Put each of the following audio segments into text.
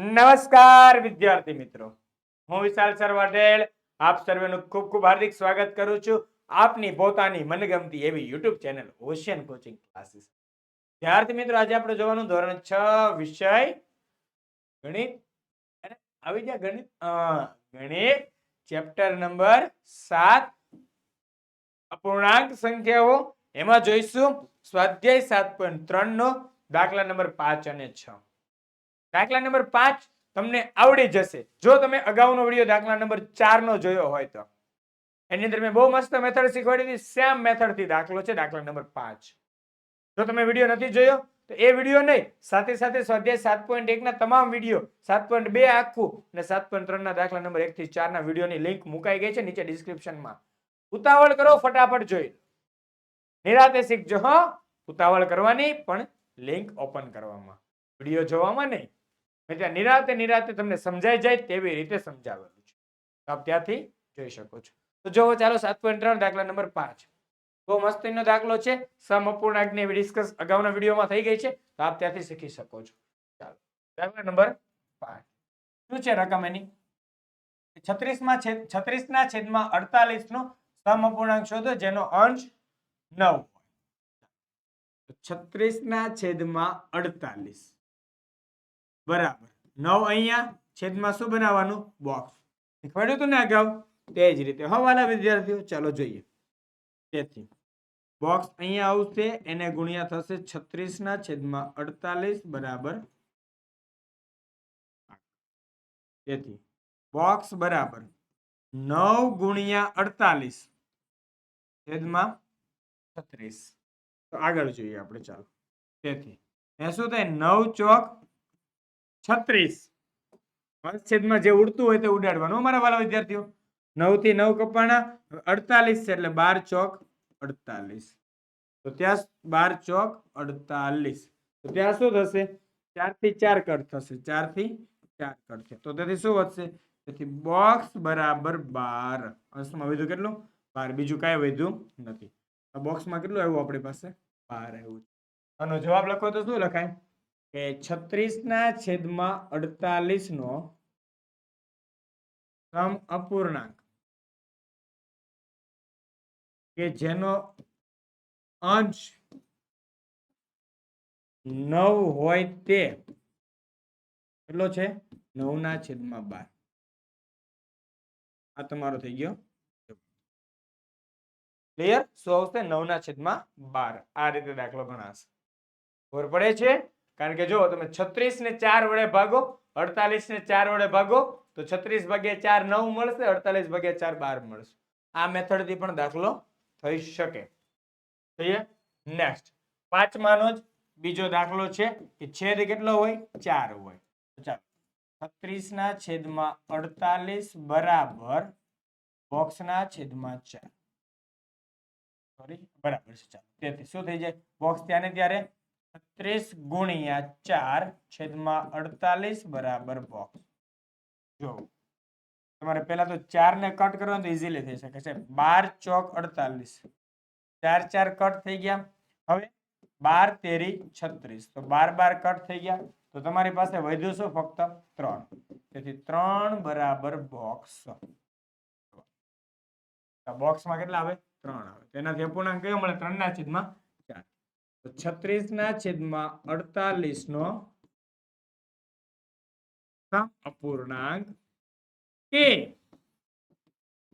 નમસ્કાર, વિદ્યાર્થી મિત્રો. હું વિશાલ સર પટેલ આપ સર્વેનું ખૂબ ખૂબ હાર્દિક સ્વાગત કરું છું આપની પોતાની મનગમતી એવી YouTube channel ocean coaching classes. વિદ્યાર્થી મિત્રો, આજે આપણે જોવાનું ધોરણ છ, વિષય ગણિત. અને આવી ગયા ગણિત ગણિત ચેપ્ટર નંબર સાત. અપૂર્ણાંક સંખ્યાઓ. એમાં જોઈશું સ્વાધ્યાય સાત પોઈન્ટ ત્રણ નો દાખલા નંબર પાંચ અને છ. દાખલા નંબર પાંચ તમને આવડી જશે. જો તમે અગાઉનો વીડિયો દાખલા નંબર ચાર નો જોયો હોય તો. એની અંદર મેં બહુ મસ્ત મેથડ શીખવાડી હતી સેમ મેથડથી દાખલો છે દાખલા નંબર પાંચ. જો તમે વીડિયો નથી જોયો, તો એ વીડિયો નહીં. સાથે સાથે સ્વાધ્યાય સાત પોઈન્ટ એકના તમામ વીડિયો, સાત પોઈન્ટ બે આખું અને સાત પોઈન્ટ ત્રણના દાખલા નંબર એક થી ચારના વિડીયોની લિંક મુકાઈ ગઈ છે નીચે ડિસ્ક્રિપ્શનમાં ઉતાવળ કરો, ફટાફટ જોઈ નિરાતે શીખજો, હ. ઉતાવળ કરવાની, પણ લિંક ઓપન કરવામાં. વીડિયો જોવામાં નહીં. ત્યાં નિરાતે નિરાતે તમને સમજાઈ જાય તેવી રીતે સમજાવેલું છે. આપ ત્યાંથી જોઈ શકો છો. તો જોવો ચાલો સાત પોઈન્ટ ત્રણ, દાખલા નંબર પાંચ. બહુ મસ્તીનો દાખલો છે. સમ એવી ડિસ્કસ અગાઉના વિડીયોમાં થઈ ગઈ છે. તો આપ ત્યાંથી શીખી શકો છો. ચાલો. દાખલા નંબર પાંચ. શું છે રકમ એની? છત્રીસમાં છેદ છત્રીસ ના છેદમાં અડતાલીસ નો સમ શોધો, જેનો અંશ નવ છત્રીસ ના છેદમાં અડતાલીસ. બરાબર. નવ અહીંયા છેદમાં શું બનાવવાનું? બોક્સ શીખવાડ્યું હતું ને અગાઉ? તે જ રીતે. હવે વિદ્યાર્થીઓ, ચાલો જોઈએ. તેથી બોક્સ અહીંયા આવશે, એને ગુણ્યા થશે છત્રીસ ના છેદમાં અડતાલીસ બરાબર. તેથી બોક્સ બરાબર નવ ગુણ્યા અડતાલીસ છેદમાં છત્રીસ. તો આગળ જોઈએ આપણે, ચાલો. તેથી, એ શું થાય? નવ ચોક છત્રીસ. પાંચ જે ઉડતું હોય તે ઉડાડવાનું. અમારા વાલા વિદ્યાર્થીઓ. નવથી નવ કપાણા, અડતાલીસ છે એટલે બાર ચોક અડતાલીસ. તો ત્યાં બાર ચોક અડતાલીસ. તો ત્યાં શું થશે? ચારથી ચાર કટ થશે. ચારથી ચાર કટ છે તો તેથી શું વધશે? તેથી બોક્સ બરાબર બાર. અંશમાં વધ્યું કેટલું? બાર. બીજું કાંઈ વધ્યું નથી. આ બોક્સમાં કેટલું આવ્યું આપણી પાસે? બાર આવ્યું આનો જવાબ લખો તો શું લખાય? કે છત્રીસ ના છેદમાં અડતાલીસ નો સમ અપૂર્ણાંક. કે જેનો અંશ નવ હોય તે કેટલો છે? નવ ના છેદમાં બાર. આ તમારો થઈ ગયો. ક્લિયર શું આવશે? નવ ના છેદમાં બાર. આ રીતે દાખલો ગણાશે. ખબર પડે છે? કારણ કે જો તમે છત્રીસ ને ચાર વડે ભાગો અડતાલીસ ને ચાર વડે ભાગો, તો છત્રીસ ભાગ્યા ચાર નવ મળશે, અડતાલીસ ભાગ્યા ચાર બાર મળશે. આ મેથડથી પણ દાખલો થઈ શકે. જોઈએ નેક્સ્ટ પાંચમાનો જ બીજો દાખલો છે કે છેદ કેટલો હોય? ચાર હોય. ચાલો. છત્રીસ ના છેદમાં અડતાલીસ બરાબર બોક્સના છેદમાં ચાર. સોરી બરાબર છે. ચાલો. તેથી શું થઈ જાય? બોક્સ ત્યાં ને ત્યારે છત્રીસ ગુણ્યા ચાર છેદમાં અડતાલીસ બરાબર બોક્સ જો, તમારે પહેલા તો ચાર ને કટ કરવાનું તો ઇઝીલી થઈ શકે છે. બાર ચોક અડતાલીસ. ચાર ચાર કટ થઈ ગયા. હવે બાર, તેરી, છત્રીસ. તો બાર બાર કટ થઈ ગયા. તો તમારી પાસે વધ્યું શું? ફક્ત ત્રણ. તેથી ત્રણ બરાબર બોક્સ બોક્સમાં કેટલા આવે? ત્રણ આવે. તેનાથી અપૂર્ણાંક કયો મળે? ત્રણ ના છેદમાં છત્રીસ ના છેદમાં અડતાલીસ નો અપૂર્ણાંક કે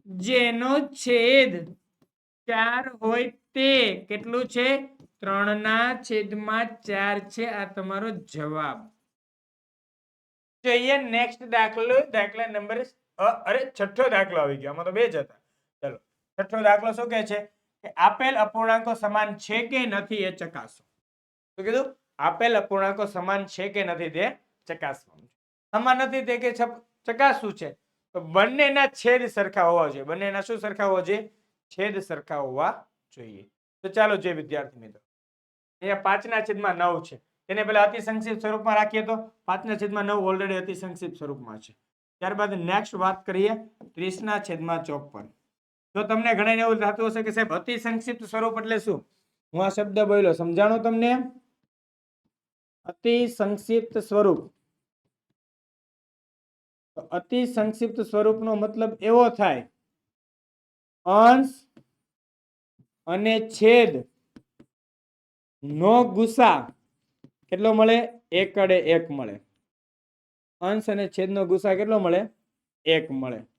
જેનો છેદ ચાર હોય તે કેટલું છે? ત્રણ ના છેદમાં ચાર છે. આ તમારો જવાબ. જોઈએ નેક્સ્ટ દાખલો. દાખલા નંબર અરે છઠ્ઠો દાખલો આવી ગયો. આમાં તો બે જ હતા. ચલો. છઠ્ઠો દાખલો શું કે છે? આપેલ અપૂર્ણાંકો સમાન છે કે નથી એ ચકાસો. શું કીધું? આપેલ અપૂર્ણાંકો સમાન છે કે નથી તે ચકાસવાનું સમાન નથી તે કે ચકાસવું છે. તો બંનેના છેદ સરખા હોવા જોઈએ. બંનેના શું સરખા હોવા જોઈએ? છેદ સરખા હોવા જોઈએ. તો ચાલો જોઈએ વિદ્યાર્થી મિત્રો. અહીંયા પાંચના છેદમાં નવ છે. તેને પેલા અતિ સંક્ષિપ્ત સ્વરૂપમાં રાખીએ તો પાંચના છેદમાં નવ ઓલરેડી અતિ સંક્ષિપ્ત સ્વરૂપમાં છે. ત્યારબાદ નેક્સ્ટ વાત કરીએ ત્રીસના છેદમાં ચોપન. જો તમને ઘણા એવું થતું હશે કે સાહેબ, અતિ સંક્ષિપ્ત સ્વરૂપ એટલે શું? હું આ શબ્દ બોલ્યો. સમજાણો તમને? અતિ સંક્ષિપ્ત સ્વરૂપ. તો અતિ સંક્ષિપ્ત સ્વરૂપનો મતલબ એવો થાય. અંશ અને છેદ નો ગુસા કેટલો મળે? એકડે એક મળે. અંશ અને છેદનો ગુસા કેટલો મળે? એક મળે.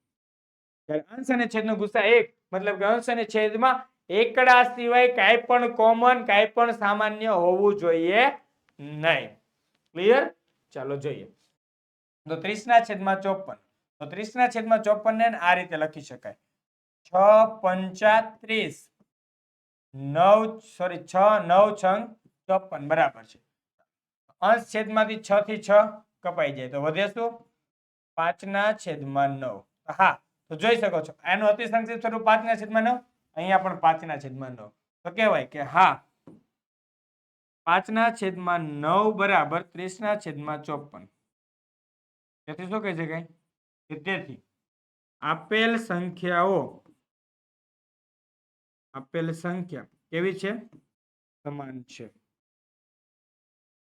અંશ અને છેદનો ગુસા એક. મતલબ કે અંશ અને છેદમાં એકડા સિવાય કાંઈ પણ કોમન કાંઈ પણ સામાન્ય હોવું જોઈએ નહીં. ક્લિયર ચાલો જોઈએ. તો ત્રીસના છેદમાં ચોપન. તો ત્રીસના છેદમાં ચોપન ને આ રીતે લખી શકાય. છ પંચા ત્રીસ. નવ સોરી છ, નવ, છ, ચોપન. બરાબર છે. અંશ છેદમાંથી છ થી છ કપાઈ જાય. તો વધે શું? પાંચના છેદમાં નવ. હા. તો જોઈ શકો છો એનું અતિ સંક્ષિપ્ત સ્વરૂપ પાંચના છેદમાં નવ, અહીંયા પણ પાંચના છેદમાં નવ. તો કહેવાય કે હા, પાંચના છેદમાં નવ બરાબર ત્રીસના છેદમાં ચોપન. તેથી શું કહી શકાય કે તેથી આપેલ સંખ્યાઓ, આપેલ સંખ્યા કેવી છે? સમાન છે.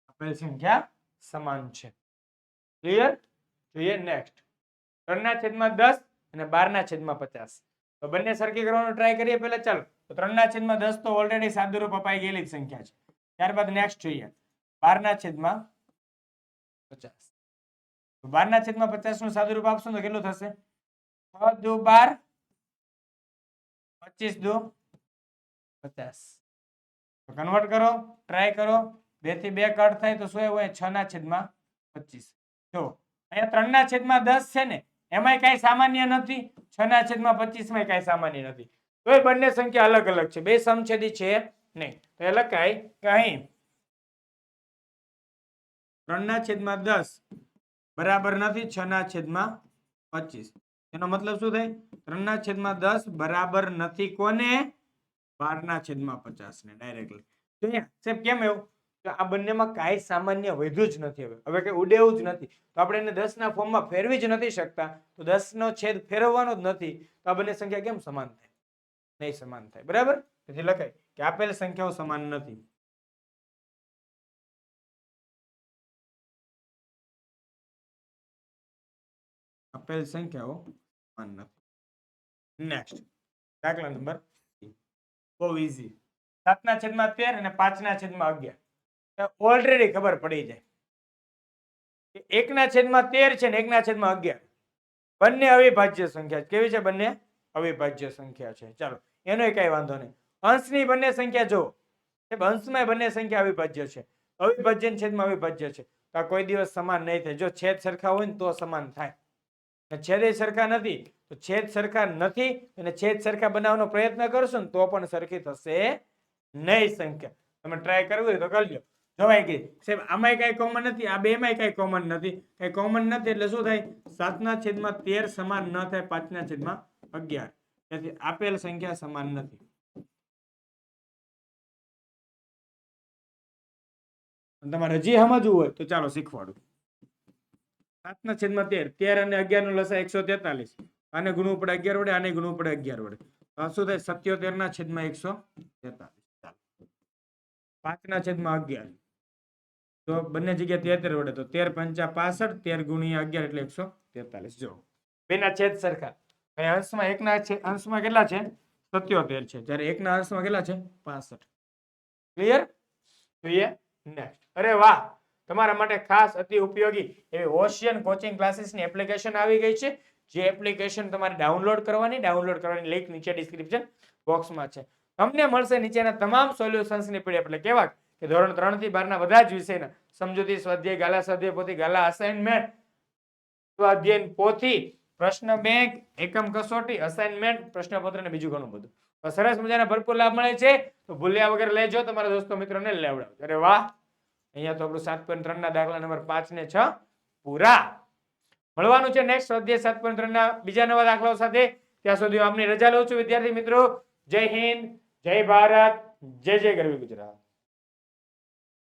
આપેલ સંખ્યા સમાન છે. ક્લિયર જોઈએ નેક્સ્ટ ત્રણના છેદમાં દસ અને બારના છેદમાં પચાસ. તો બંને સરખી કરવાનો ટ્રાય કરીએ પહેલા ચાલો. તો ત્રણના છેદમાં દસ તો ઓલરેડી સાદુરૂપ અપાઈ ગયેલી સંખ્યા છે. ત્યારબાદ નેક્સ્ટ જોઈએ. બારના છેદમાં પચાસ. તો બારના છેદમાં પચાસનું સાદુરૂપ આપશો તો કેટલું થશે? છ દુ બાર પચીસ દુ પચાસ. કન્વર્ટ કરો ટ્રાય કરો. બેથી બે કટ થાય તો શું એવું છ ના છેદમાં પચીસ. જો, અહીંયા ત્રણ ના છેદમાં દસ છે ને એમાંય કઈ સામાન્ય નથી. છ ના છેદમાં પચીસમાં કઈ સામાન્ય નથી. તો એ બંને સંખ્યા અલગ અલગ છે. બે સમછેદી છે નહીં. તો એ લખાય કે અહીં ત્રણ ના છેદમાં દસ બરાબર નથી છ ના છેદમાં પચીસ. એનો મતલબ શું થાય? ત્રણ ના છેદમાં દસ બરાબર નથી કોને? બાર ના છેદમાં પચાસ ને ડાયરેક્ટલી કેમ એવું? તો આ બંનેમાં કાંઈ સામાન્ય વધ્યું જ નથી હવે. હવે કંઈ ઉડેવું જ નથી. તો આપણે એને દસના ફોર્મમાં ફેરવી જ નથી શકતા. તો દસ નો છેદ ફેરવવાનો જ નથી. તો આ બંને સંખ્યા કેમ સમાન થાય? નહીં સમાન થાય. બરાબર? તેથી લખાય કે આપેલ સંખ્યાઓ સમાન નથી. આપેલ સંખ્યાઓ સમાન નથી. નેક્સ્ટ દાખલા નંબર બહુ ઈઝી સાતના છેદમાં તેર અને પાંચના છેદમાં અગિયાર. ઓલરેડી ખબર પડી જાય. કે એકના છેદમાં તેર છે ને એકના છેદમાં અગિયાર. બંને અવિભાજ્ય સંખ્યા કેવી છે બંને? અવિભાજ્ય સંખ્યા છે. ચાલો, એનો કઈ વાંધો નહીં. અંશની બંને સંખ્યા જો અંશમાં બંને સંખ્યા અવિભાજ્ય છે. અવિભાજ્ય છેદમાં અવિભાજ્ય છે. તો કોઈ દિવસ સમાન નહીં થાય. જો છેદ સરખા હોય ને તો સમાન થાય. છેદ સરખા નથી, તો છેદ સરખા નથી અને છેદ સરખા બનાવવાનો પ્રયત્ન કરશો ને તો પણ સરખી થશે નહીં સંખ્યા. તમે ટ્રાય કરવું હોય તો કરજો. જોવાય કે? સાહેબ, આમાંય કાંઈ કોમન નથી, આ બેમાંય કાંઈ કોમન નથી. કાંઈ કોમન નથી એટલે શું થાય? સાતના છેદમાં તેર સમાન ન થાય, પાંચના છેદમાં અગિયાર. તેથી આપેલ સંખ્યા સમાન નથી. તમારે હજી સમજવું હોય તો ચાલો શીખવાડું. સાતના છેદમાં તેર. તેર અને અગિયાર નો લસા એકસો તેતાલીસ. આને ગુણવું પડે અગિયાર વડે, આને ગુણવું પડે અગિયાર વડે. શું થાય? સત્યોતેર ના છેદમાં એકસો તેતાલીસ. ચાલો. પાંચના છેદમાં અગિયાર. તો બંને જગ્યાએ તેતેર વડે, તો તેર પંચા પાસઠ, તેર ગુણ્યા અગિયાર એટલે એકસો તેતાલીસ. જો બેના છેદ સરખા. અહીં અંશમાં એકના છે, અંશમાં કેટલા છે? સત્યોતેર છે. જ્યારે એકના અંશમાં કેટલા છે? પાસઠ. ક્લિયર જોઈએ નેક્સ્ટ અરે વાહ! તમારા માટે ખાસ અતિ ઉપયોગી એવી ઓશિયન કોચિંગ ક્લાસીસની એપ્લિકેશન આવી ગઈ છે. જે એપ્લિકેશન તમારે ડાઉનલોડ કરવાની ડાઉનલોડ કરવાની લિંક નીચે ડિસ્ક્રિપ્શન બોક્સમાં છે. તમને મળશે નીચેના તમામ સોલ્યુશન્સની પીડી એટલે કેવા કે ધોરણ ત્રણથી બારના બધા જ વિષયના, સમજૂતી સ્વાધ્યાય, ગાલા સ્વાધ્યાય, પોથી ગાલા અસાઇનમેન્ટ સ્વાધ્યાય પોથી પ્રશ્ન બેંક, એકમ કસોટી અસાઇનમેન્ટ પ્રશ્નપત્ર ને બીજું ઘણું બધું. સરસ મજાના ભરપૂર લાભ મળે છે. તો ભૂલ્યા વગર લેજો, તમારા દોસ્તો મિત્રોને લેવડાવજો. અરે વાહ! અહીંયા તો આપણું સાત પોઈન્ટ ત્રણ ના દાખલા નંબર પાંચ ને છ પૂરા. મળવાનું છે નેક્સ્ટ સ્વાધ્યાય સાત પોઈન્ટ ત્રણ ના બીજા નવા દાખલાઓ સાથે. ત્યાં સુધી હું આપની રજા લઉં છું. વિદ્યાર્થી મિત્રો, જય હિન્દ, જય ભારત, જય જય ગરવી ગુજરાત.